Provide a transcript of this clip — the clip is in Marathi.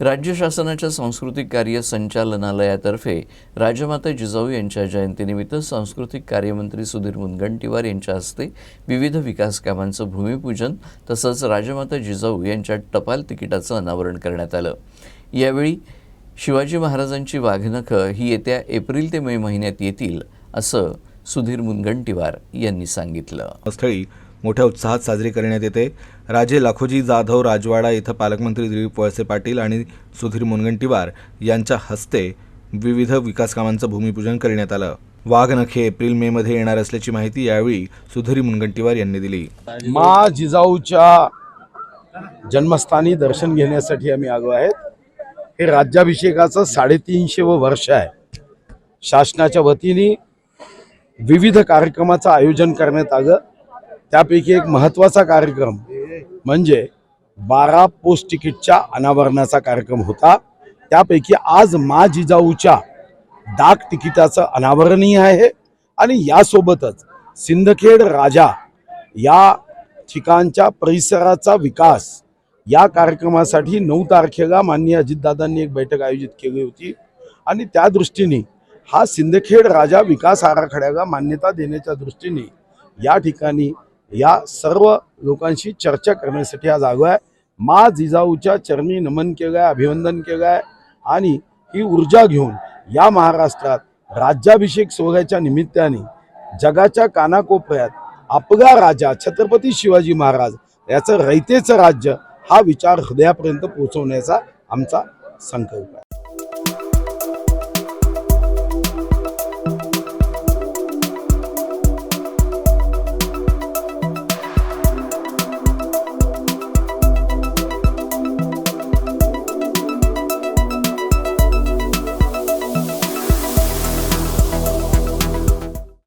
राज्य शासनाच्या सांस्कृतिक कार्य संचालनालयातर्फे राजमाता जिजाऊ यांच्या जयंतीनिमित्त सांस्कृतिक कार्यमंत्री सुधीर मुनगंटीवार यांच्या हस्ते विविध विकास कामांचं भूमिपूजन तसंच राजमाता जिजाऊ यांच्या टपाल तिकिटाचं अनावरण करण्यात आलं. यावेळी शिवाजी महाराजांची वाघनखं ही येत्या एप्रिल ते मे महिन्यात येतील असं सुधीर मुनगंटीवार यांनी सांगितलं. स्थळी मोठ्या उत्साहात साजरी करण्यात येते. राजे लाखोजी जाधव राजवाडा इथं पालकमंत्री दिलीप वळसे पाटील आणि सुधीर मुनगंटीवार यांच्या हस्ते विविध विकास कामांचं भूमिपूजन करण्यात आलं. वाघ नखे एप्रिल मे मध्ये येणार असल्याची माहिती यावेळी सुधीर मुनगंटीवार यांनी दिली. मा जिजाऊच्या जन्मस्थानी दर्शन घेण्यासाठी आम्ही आलो आहेत. हे राज्याभिषेकाचं साडेतीनशे व वर्ष आहे. शासनाच्या वतीने विविध कार्यक्रमाचं आयोजन करण्यात आलं. त्यापैकी एक महत्त्वाचा कार्यक्रम म्हणजे बारा पोस्ट तिकीटच्या अनावरणाचा कार्यक्रम होता. त्यापैकी आज मा जिजाऊच्या डाक तिकिटाचं अनावरणही आहे आणि यासोबतच सिंदखेड राजा या ठिकाणच्या परिसराचा विकास या कार्यक्रमासाठी नऊ तारखेला माननीय अजितदादांनी एक बैठक आयोजित केली होती. आणि त्या दृष्टीने हा सिंदखेड राजा विकास आराखड्याला मान्यता देण्याच्या दृष्टीने या ठिकाणी या सर्व लोकांशी चर्चा करण्यासाठी आज आलो आहे. मा जिजाऊच्या चरणी नमन केलं आहे अभिवंदन केलं आहे आणि ही ऊर्जा घेऊन या महाराष्ट्रात राज्याभिषेक सोहळ्याच्या निमित्ताने जगाच्या कानाकोपऱ्यात आपला राजा छत्रपती शिवाजी महाराज याचं रयतेचं राज्य हा विचार हृदयापर्यंत पोहोचवण्याचा आमचा संकल्प आहे.